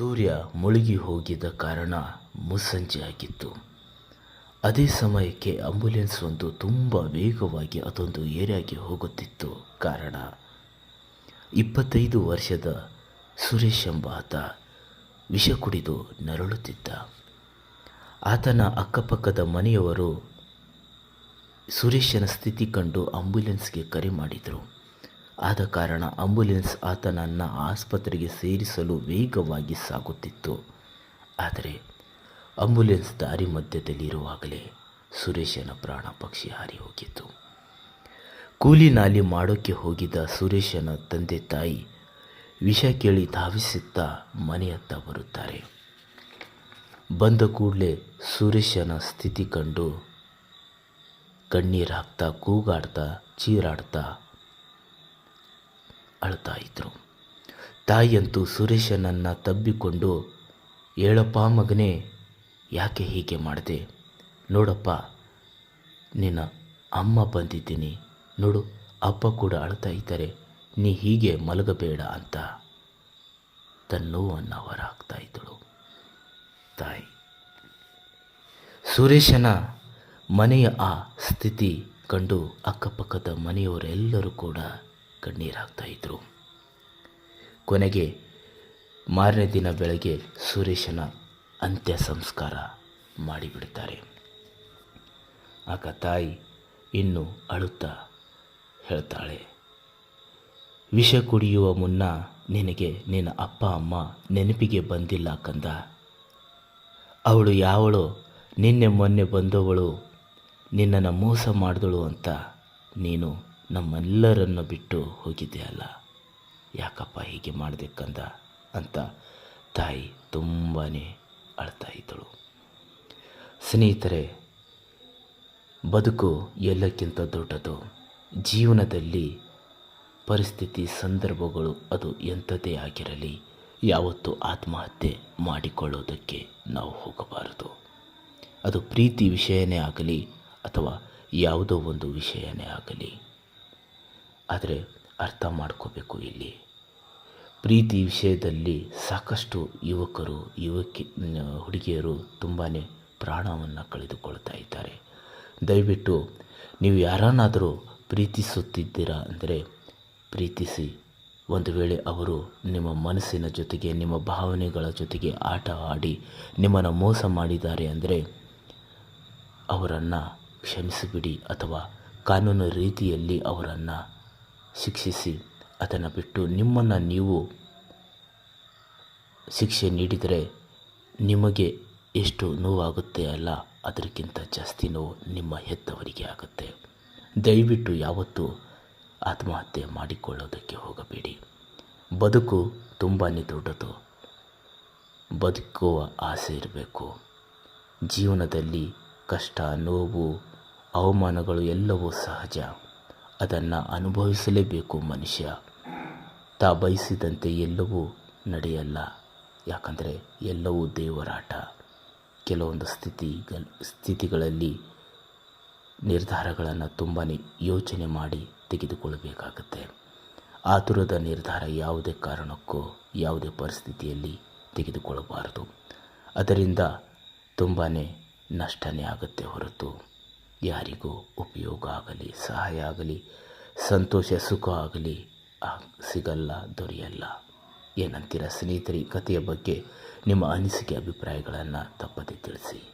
ಸೂರ್ಯ ಮುಳುಗಿ ಹೋಗಿದ್ದ ಕಾರಣ ಮುಸ್ಸಂಜೆ ಆಗಿತ್ತು. ಅದೇ ಸಮಯಕ್ಕೆ ಆಂಬ್ಯುಲೆನ್ಸ್ ಒಂದು ತುಂಬ ವೇಗವಾಗಿ ಅದೊಂದು ಏರಿಯಾಗೆ ಹೋಗುತ್ತಿತ್ತು. ಕಾರಣ, ಇಪ್ಪತ್ತೈದು ವರ್ಷದ ಸುರೇಶ್ ಎಂಬ ಆತ ವಿಷ ಕುಡಿದು ನರಳುತ್ತಿದ್ದ. ಆತನ ಅಕ್ಕಪಕ್ಕದ ಮನೆಯವರು ಸುರೇಶನ ಸ್ಥಿತಿ ಕಂಡು ಆಂಬ್ಯುಲೆನ್ಸ್ಗೆ ಕರೆ ಮಾಡಿದರು. ಆದ ಕಾರಣ ಆಂಬ್ಯುಲೆನ್ಸ್ ಆತನನ್ನು ಆಸ್ಪತ್ರೆಗೆ ಸೇರಿಸಲು ವೇಗವಾಗಿ ಸಾಗುತ್ತಿತ್ತು. ಆದರೆ ಆಂಬ್ಯುಲೆನ್ಸ್ ದಾರಿ ಮಧ್ಯದಲ್ಲಿರುವಾಗಲೇ ಸುರೇಶನ ಪ್ರಾಣ ಪಕ್ಷಿ ಹಾರಿ ಹೋಗಿತ್ತು. ಕೂಲಿ ನಾಲಿ ಮಾಡೋಕ್ಕೆ ಹೋಗಿದ್ದ ಸುರೇಶನ ತಂದೆ ತಾಯಿ ವಿಷ ಕೇಳಿ ಧಾವಿಸುತ್ತಾ ಮನೆಯತ್ತ ಬರುತ್ತಾರೆ. ಬಂದ ಕೂಡಲೇ ಸುರೇಶನ ಸ್ಥಿತಿ ಕಂಡು ಕಣ್ಣೀರು ಹಾಕ್ತಾ ಕೂಗಾಡ್ತಾ ಚೀರಾಡ್ತಾ ಅಳ್ತಾ ಇದ್ರು. ತಾಯಿಯಂತೂ ಸುರೇಶನನ್ನು ತಬ್ಬಿಕೊಂಡು ಹೇಳಪ್ಪ ಮಗನೇ, ಯಾಕೆ ಹೀಗೆ ಮಾಡಿದೆ? ನೋಡಪ್ಪ, ನಿನ್ನ ಅಮ್ಮ ಬಂದಿದ್ದೀನಿ. ನೋಡು, ಅಪ್ಪ ಕೂಡ ಅಳ್ತಾ ಇದ್ದಾರೆ. ನೀ ಹೀಗೆ ಮಲಗಬೇಡ ಅಂತ. ತನ್ನ ನೋವನ್ನು ಇದ್ದಳು ತಾಯಿ. ಸುರೇಶನ ಮನೆಯ ಆ ಸ್ಥಿತಿ ಕಂಡು ಅಕ್ಕಪಕ್ಕದ ಮನೆಯವರೆಲ್ಲರೂ ಕೂಡ ಕಣ್ಣೀರು ಹಾಕ್ತಾ ಇದ್ರು. ಕೊನೆಗೆ ಮಾರನೇ ದಿನ ಬೆಳಗ್ಗೆ ಸುರೇಶನ ಅಂತ್ಯ ಸಂಸ್ಕಾರ ಮಾಡಿಬಿಡ್ತಾರೆ. ಆಗ ತಾಯಿ ಇನ್ನು ಅಳುತ್ತಾ ಹೇಳ್ತಾಳೆ, ವಿಷ ಕುಡಿಯುವ ಮುನ್ನ ನಿನಗೆ ನಿನ್ನ ಅಪ್ಪ ಅಮ್ಮ ನೆನಪಿಗೆ ಬಂದಿಲ್ಲ ಕಂದ. ಅವಳು ಯಾವಳು, ನಿನ್ನೆ ಮೊನ್ನೆ ಬಂದವಳು, ನಿನ್ನನ್ನು ಮೋಸ ಮಾಡಿದಳು ಅಂತ ನೀನು ನಮ್ಮೆಲ್ಲರನ್ನು ಬಿಟ್ಟು ಹೋಗಿದ್ದೆ ಅಲ್ಲ. ಯಾಕಪ್ಪ ಹೀಗೆ ಮಾಡಬೇಕಂದ ಕಂದ ಅಂತ ತಾಯಿ ತುಂಬಾ ಅಳ್ತಾ ಇದ್ದಳು. ಸ್ನೇಹಿತರೆ, ಬದುಕು ಎಲ್ಲಕ್ಕಿಂತ ದೊಡ್ಡದು. ಜೀವನದಲ್ಲಿ ಪರಿಸ್ಥಿತಿ, ಸಂದರ್ಭಗಳು ಅದು ಎಂಥದ್ದೇ ಆಗಿರಲಿ, ಯಾವತ್ತೂ ಆತ್ಮಹತ್ಯೆ ಮಾಡಿಕೊಳ್ಳೋದಕ್ಕೆ ನಾವು ಹೋಗಬಾರದು. ಅದು ಪ್ರೀತಿ ವಿಷಯನೇ ಆಗಲಿ ಅಥವಾ ಯಾವುದೋ ಒಂದು ವಿಷಯನೇ ಆಗಲಿ. ಆದರೆ ಅರ್ಥ ಮಾಡ್ಕೋಬೇಕು ಇಲ್ಲಿ. ಪ್ರೀತಿ ವಿಷಯದಲ್ಲಿ ಸಾಕಷ್ಟು ಯುವಕರು, ಯುವಕಿ ಹುಡುಗಿಯರು ತುಂಬಾ ಪ್ರಾಣವನ್ನು ಕಳೆದುಕೊಳ್ತಾ ಇದ್ದಾರೆ. ದಯವಿಟ್ಟು ನೀವು ಯಾರನ್ನಾದರೂ ಪ್ರೀತಿಸುತ್ತಿದ್ದೀರಾ ಅಂದರೆ ಪ್ರೀತಿಸಿ. ಒಂದು ವೇಳೆ ಅವರು ನಿಮ್ಮ ಮನಸ್ಸಿನ ಜೊತೆಗೆ, ನಿಮ್ಮ ಭಾವನೆಗಳ ಜೊತೆಗೆ ಆಟ ಆಡಿ ನಿಮ್ಮನ್ನು ಮೋಸ ಮಾಡಿದ್ದಾರೆ ಅಂದರೆ ಅವರನ್ನು ಕ್ಷಮಿಸಿಬಿಡಿ ಅಥವಾ ಕಾನೂನು ರೀತಿಯಲ್ಲಿ ಅವರನ್ನು ಶಿಕ್ಷಿಸಿ ಅದನ್ನು ಬಿಟ್ಟು ನಿಮ್ಮನ್ನು ನೀವು ಶಿಕ್ಷೆ ನೀಡಿದರೆ ನಿಮಗೆ ಎಷ್ಟು ನೋವಾಗುತ್ತೆ ಅಲ್ಲ? ಅದಕ್ಕಿಂತ ಜಾಸ್ತಿ ನೋವು ನಿಮ್ಮ ಹೆತ್ತವರಿಗೆ ಆಗುತ್ತೆ. ದಯವಿಟ್ಟು ಯಾವತ್ತೂ ಆತ್ಮಹತ್ಯೆ ಮಾಡಿಕೊಳ್ಳೋದಕ್ಕೆ ಹೋಗಬೇಡಿ. ಬದುಕು ತುಂಬಾ ದೊಡ್ಡದು. ಬದುಕುವ ಆಸೆ ಇರಬೇಕು. ಜೀವನದಲ್ಲಿ ಕಷ್ಟ, ನೋವು, ಅವಮಾನಗಳು ಎಲ್ಲವೂ ಸಹಜ. ಅದನ್ನು ಅನುಭವಿಸಲೇಬೇಕು ಮನುಷ್ಯ. ತಾ ಬಯಸಿದಂತೆ ಎಲ್ಲವೂ ನಡೆಯಲ್ಲ. ಯಾಕಂದರೆ ಎಲ್ಲವೂ ದೇವರಾಟ. ಕೆಲವೊಂದು ಸ್ಥಿತಿಗಳ ಸ್ಥಿತಿಗಳಲ್ಲಿ ನಿರ್ಧಾರಗಳನ್ನು ತುಂಬಾ ಯೋಚನೆ ಮಾಡಿ ತೆಗೆದುಕೊಳ್ಳಬೇಕಾಗುತ್ತೆ. ಆತುರದ ನಿರ್ಧಾರ ಯಾವುದೇ ಕಾರಣಕ್ಕೂ ಯಾವುದೇ ಪರಿಸ್ಥಿತಿಯಲ್ಲಿ ತೆಗೆದುಕೊಳ್ಳಬಾರದು. ಅದರಿಂದ ತುಂಬಾ ನಷ್ಟನೇ ಆಗುತ್ತೆ ಹೊರತು. ಯಾರಿಗೂ ಉಪಯೋಗ ಆಗಲಿ, ಸಹಾಯ ಆಗಲಿ, ಸಂತೋಷ, ಸುಖ ಆಗಲಿ ಸಿಗಲ್ಲ, ದೊರೆಯಲ್ಲ. ಏನಂತೀರ ಸ್ನೇಹಿತರಿ ಕಥೆಯ ಬಗ್ಗೆ ನಿಮ್ಮ ಅನಿಸಿಕೆ, ಅಭಿಪ್ರಾಯಗಳನ್ನು ತಪ್ಪದೆ ತಿಳಿಸಿ.